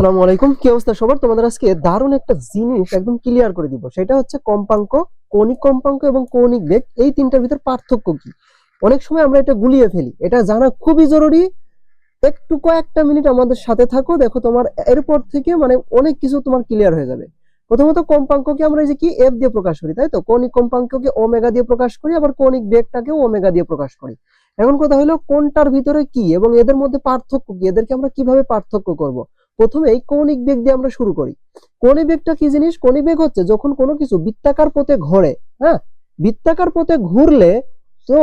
আসসালামু আলাইকুম। কি অবস্থা সবার? তোমাদের আজকে দারুণ একটা জিনিস একদম ক্লিয়ার করে দিব। সেটা হচ্ছে কম্পাঙ্ক কম্পাঙ্ক এবং বেগ। এই তিনটার ভিতর পার্থক্য কি? অনেক সময় আমরা এটা গুলিয়ে ফেলি। এটা জানা খুবই জরুরি। একটু কয়েকটা মিনিট আমাদের সাথে থাকো। দেখো তোমার এরপর থেকে মানে অনেক কিছু তোমার ক্লিয়ার হয়ে যাবে। প্রথমত কম্পাঙ্ককে আমরা এই যে কি এফ দিয়ে প্রকাশ করি, তাই তো? কৌণিক কম্পাঙ্ককে ওমেগা দিয়ে প্রকাশ করি, আবার কৌণিক বেগটাকেও ওমেগা দিয়ে প্রকাশ করি। এখন কথা হলো কোনটার ভিতরে কি এবং এদের মধ্যে পার্থক্য কি? এদেরকে আমরা কীভাবে পার্থক্য করব? প্রথমে এই কৌণিক বেগ দিয়ে আমরা শুরু করি। কৌণিক বেগটা কি জিনিস? কৌণিক বেগ হচ্ছে যখন কোনো কিছু বৃত্তাকার পথে ঘোরে হ্যাঁ? বৃত্তাকার পথে ঘুরলে তো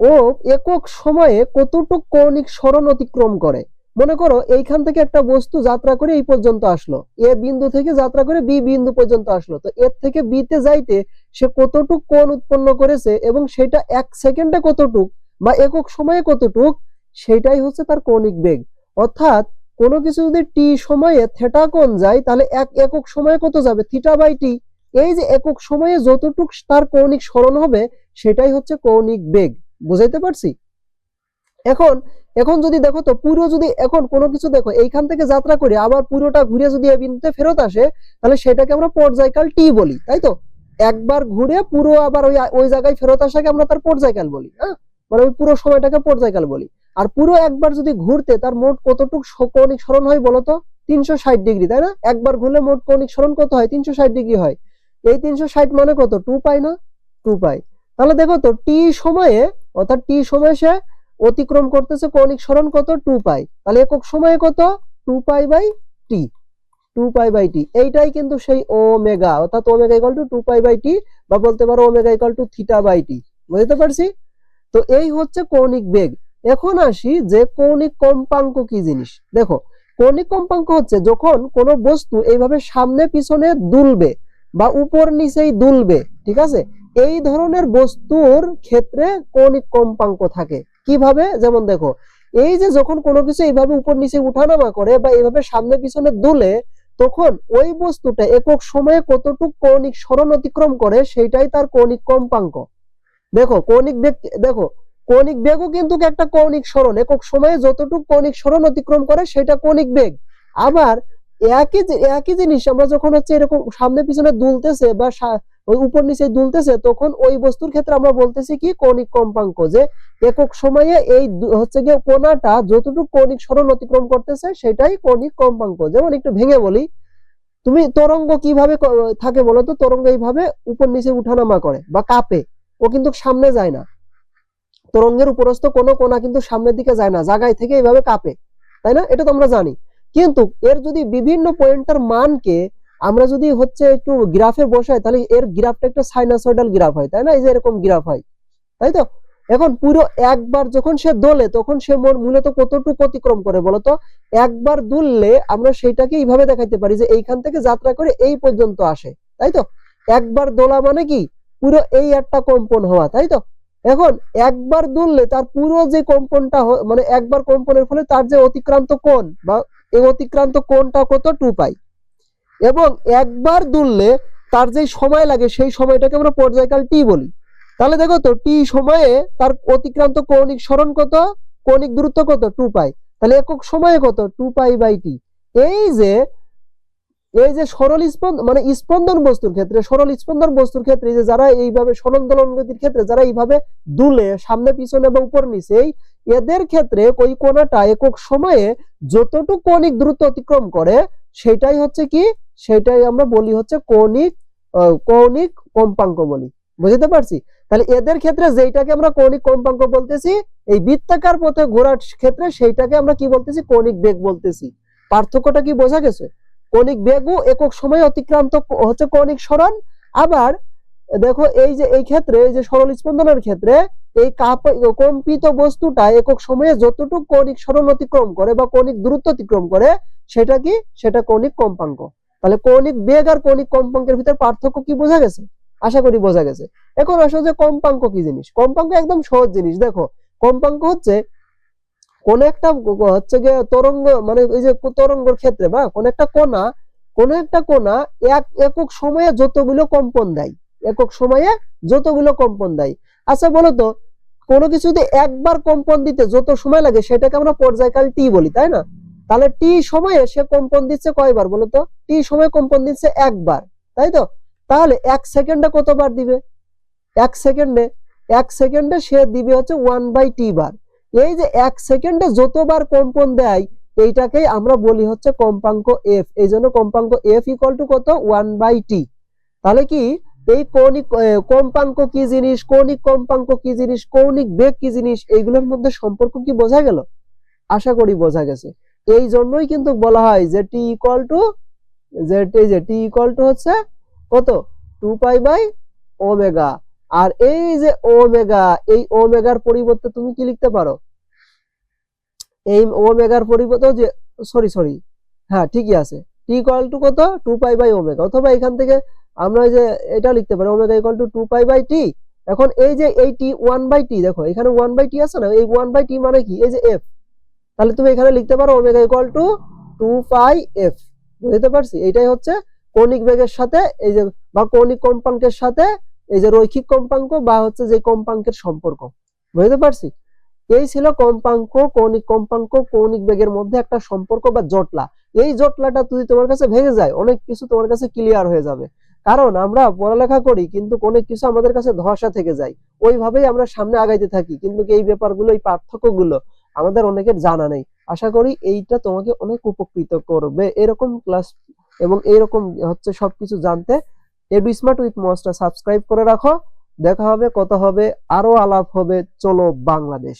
ও একক সময়ে কতটুক কৌণিক সরণ অতিক্রম করে? মনে করো এইখান থেকে একটা বস্তু যাত্রা করে এই পর্যন্ত আসলো। এ বিন্দু থেকে যাত্রা করে বি বিন্দু পর্যন্ত আসলো। তো এর থেকে বি তে যাইতে সে কতটুক কোণ উৎপন্ন করেছে এবং সেটা এক সেকেন্ডে কতটুক বা একক সময়ে কতটুক, সেটাই হচ্ছে তার কৌণিক বেগ। অর্থাৎ কোনো কিছু যদি টি সময়ে থেটা কোণ যায়, তাহলে এক একক সময়ে কত যাবে? থিটা বাই টি এই যে একক সময়ে যতটুক তার কৌণিক স্মরণ হবে, সেটাই হচ্ছে কৌণিক বেগ। বুঝাইতে পারছি? এখন এখন যদি দেখো তো, পুরো যদি এখন কোনো কিছু দেখো, এইখান থেকে যাত্রা করে আবার পুরোটা ঘুরে যদি এই বিন্দুতে ফেরত আসে, তাহলে সেটাকে আমরা পর্যায়কাল টি বলি, তাই তো? একবার ঘুরে পুরো আবার ওই ওই জায়গায় ফেরত আসাকে আমরা তার পর্যায়কাল বলি হ্যাঁ? মানে ওই পুরো সময়টাকে পর্যায়কাল বলি। আর পুরো একবার যদি ঘুরতে, তার মোট কতটুক কৌণিক সরণ হয় বলতো তিনশো ষাট ডিগ্রি, তাই না? একবার ঘুরলে মোট কৌণিক স্মরণ কত হয়? তিনশো ষাট ডিগ্রি হয়। এই তিনশো ষাট মানে কত? টু পাই না? Two pi. তাহলে দেখো তো, টি সময়ে, অর্থাৎ টি সময়ে সে অতিক্রম করতেছে কৌণিক স্মরণ কত? Two pi. তাহলে একক সময়ে কত? Two pi by T. Two pi by T. এইটাই কিন্তু সেই ওমেগা, অর্থাৎ omega equal to two pi by T, বা বলতে পারো omega equal to theta by T. বুঝতে পারছি? তো এই হচ্ছে কৌণিক বেগ। এখন আসি যে কৌণিক কম্পাঙ্ক কি জিনিস? দেখো, কৌণিক কম্পাঙ্ক হচ্ছে যখন কোনো বস্তু এইভাবে সামনে পিছনে দুলবে বা উপর নিচেই দুলবে, ঠিক আছে? এই ধরনের বস্তুর ক্ষেত্রে কৌণিক কম্পাঙ্ক থাকে। কীভাবে? যেমন দেখো, এই যে যখন কোনো কিছু এইভাবে উপর নিচে উঠানামা করে বা এইভাবে সামনে পিছনে দুলে, তখন ওই বস্তুটা একক সময়ে কতটুক কৌণিক সরণ অতিক্রম করে সেইটাই তার কৌণিক কম্পাঙ্ক। দেখো, কৌণিক বেগ দেখো কৌণিক বেগও কিন্তু একটা কৌণিক সরণ। একক সময়ে যতটুকু কৌণিক সরণ অতিক্রম করে, সেটা কৌণিক বেগ। আবার একই একই জিনিস আমরা যখন হচ্ছে এরকম সামনে পিছনে দুলতেছে বা উপর নিচে দুলতেছে, তখন ওই বস্তুর ক্ষেত্রে আমরা বলতেছি কি? কৌণিক কম্পাঙ্ক, যে একক সময়ে এই হচ্ছে গিয়ে কোনাটা যতটুকু কৌণিক সরণ অতিক্রম করতেছে, সেটাই কৌণিক কম্পাঙ্ক। যেমন একটু ভেঙে বলি, তুমি তরঙ্গ কীভাবে থাকে বলো তো তরঙ্গ এইভাবে উপর নিচে উঠানামা করে বা কাঁপে। ও কিন্তু সামনে যায় না। তরঙ্গের উপরস্থ কোনো কোণা কিন্তু সামনের দিকে যায় না, জায়গায় থেকে এইভাবে কাঁপে, তাই না? এটা তো আমরা জানি। কিন্তু এর যদি বিভিন্ন পয়েন্টের মানকে আমরা যদি হচ্ছে একটু গ্রাফে বসাই, তাহলে এর গ্রাফটা একটা সাইনোসয়েডাল গ্রাফ হয়, তাই না? এই যে এরকম গ্রাফ হয়, তাই তো? এখন পুরো একবার যখন সে দোলে, তখন সে মোর- মূলত কতটুকু অতিক্রম করে বলতো? একবার দুললে আমরা সেইটাকে এইভাবে দেখাইতে পারি যে এইখান থেকে যাত্রা করে এই পর্যন্ত আসে, তাই তো? একবার দোলা মানে কি? পুরো এই একটা কম্পন হওয়া, তাই তো? এখন একবার দুললে তার পুরো যে কম্পনটা মানে একবার কম্পনের ফলে তার যে অতিক্রান্ত কোণ বা এই অতিক্রান্ত কোণটা কত? টু পাই এবং একবার দুললে তার যে সময় লাগে সেই সময়টাকে আমরা পর্যায়কাল টি বলি। তাহলে দেখো তো টি সময়ে তার অতিক্রান্ত কৌণিক স্মরণ কত? কৌণিক দূরত্ব কত? টু পাই তাহলে একক সময়ে কত? টু পাই বাই টি এই যে এই যে সরল স্পন্দন মানে স্পন্দন বস্তুর ক্ষেত্রে, সরল স্পন্দন বস্তুর ক্ষেত্রে যে যারা এইভাবে সরল দোলন গতির ক্ষেত্রে যারা এইভাবে দুলে সামনে, পিছনে বা উপর নিচেই, এদের ক্ষেত্রে ওই কোণাটা একক সময়ে যতটুকু কৌণিক দূরত্ব অতিক্রম করে, সেটাই হচ্ছে কি? সেটাই আমরা বলি হচ্ছে কৌণিক কৌণিক কম্পাঙ্ক বলি। বুঝতে পারছি? তাহলে এদের ক্ষেত্রে যেইটাকে আমরা কৌণিক কম্পাঙ্ক বলতেছি, এই বৃত্তাকার পথে ঘোরার ক্ষেত্রে সেইটাকে আমরা কি বলতেছি? কৌণিক বেগ বলতেছি। পার্থক্যটা কি বোঝা গেছে? কৌণিক বেগও একক সময়ে অতিক্রান্ত হচ্ছে কৌণিক সরণ। আবার দেখো এই যে, এই ক্ষেত্রে, এই যে সরল স্পন্দনের ক্ষেত্রে এই কম্পিত বস্তুটা একক সময়ে যতটুকু কৌণিক সরণ অতিক্রম করে বা কৌণিক দূরত্ব অতিক্রম করে, সেটা কি? সেটা কৌণিক কম্পাঙ্ক। তাহলে কৌণিক বেগ আর কৌণিক কম্পাঙ্কের ভিতরে পার্থক্য কি বোঝা গেছে? আশা করি বোঝা গেছে। এখন আসো যে কম্পাঙ্ক কি জিনিস? কম্পাঙ্ক একদম সহজ জিনিস। দেখো, কম্পাঙ্ক হচ্ছে কোন একটা হচ্ছে গিয়ে তরঙ্গ মানে এই যে তরঙ্গর ক্ষেত্রে বা কোন একটা কোনা কোন একটা কোনা এক একক সময়ে যতগুলো কম্পন দেয়, একক সময়ে যতগুলো কম্পন দেয়। আচ্ছা বলো তো কোনো কিছুতে একবার কম্পন দিতে যত সময় লাগে, সেটাকে আমরা পর্যায়কাল টি বলি, তাই না? তাহলে টি সময়ে সে কম্পন দিচ্ছে কয়বার বলো তো টি সময়ে কম্পন দিচ্ছে একবার, তাই তো? তাহলে এক সেকেন্ডে কতবার দিবে? এক সেকেন্ডে এক সেকেন্ডে সে দিবে হচ্ছে ওয়ান বাই টি বার। এই যে এক সেকেন্ডে যতবার কম্পন দেয়, এইটাকেই আমরা বলি হচ্ছে কম্পাঙ্ক এফ এই জন্য কম্পাঙ্ক এফ ইকুয়াল টু কত? ওয়ান বাই টি তাহলে কি? এই কৌণিক কম্পাঙ্ক কি জিনিস? কৌণিক কম্পাঙ্ক কি জিনিস? কৌণিক বেগ কি জিনিস? এইগুলোর মধ্যে সম্পর্ক কি বোঝা গেল? আশা করি বোঝা গেছে। এই জন্যই কিন্তু বলা হয় যে টি ইকুয়াল টু যে টি ইকুয়াল টু হচ্ছে কত? টু পাই বাই ওমেগা আর এই যে ওমেগা এই ওমেগার পরিবর্তে তুমি কি লিখতে পারো? এই ওমেগার পরিবর্তে যে সরি সরি হ্যাঁ ঠিকই আছে। টি ইকুয়াল টু কত? টু পাই বাই ওমেগা অথবা এখান থেকে আমরা যে এটা লিখতে পারি omega equal to two pi by T এখন এই যে এই টি ওয়ান বাই টি দেখো, এখানে ওয়ান বাই টি আছে না? এই ওয়ান বাই টি মানে কি? এই যে এফ তাহলে তুমি এখানে লিখতে পারো omega equal to two pi F বুঝতে পারছি? এটাই হচ্ছে কৌণিক বেগের সাথে, এই যে বা কৌণিক কম্পাঙ্কের সাথে এই যে রৈখিক কম্পাঙ্ক বা হচ্ছে যে কম্পাঙ্কের সম্পর্ক, বুঝতে পারছি? এই ছিল কম্পাঙ্ক, কৌণিক কম্পাঙ্ক, কৌণিক বেগের মধ্যে একটা সম্পর্ক বা জটলা। এই জটলাটা যদি তোমার কাছে ভেঙে যায়, অনেক কিছু তোমার কাছে ক্লিয়ার হয়ে যাবে। কারণ আমরা পড়ালেখা করি, কিন্তু অনেক কিছু আমাদের কাছে ধসা থেকে যায়। ওইভাবেই আমরা সামনে আগাইতে থাকি, কিন্তু এই ব্যাপারগুলো, এই পার্থক্যগুলো আমাদের অনেকের জানা নেই। আশা করি এইটা তোমাকে অনেক উপকৃত করবে। এরকম ক্লাস এবং এরকম হচ্ছে সবকিছু জানতে এডু স্মার্ট উইথ মসটা সাবস্ক্রাইব করে রাখো। দেখা হবে, কথা হবে, আরও আলাপ হবে। চলো বাংলাদেশ।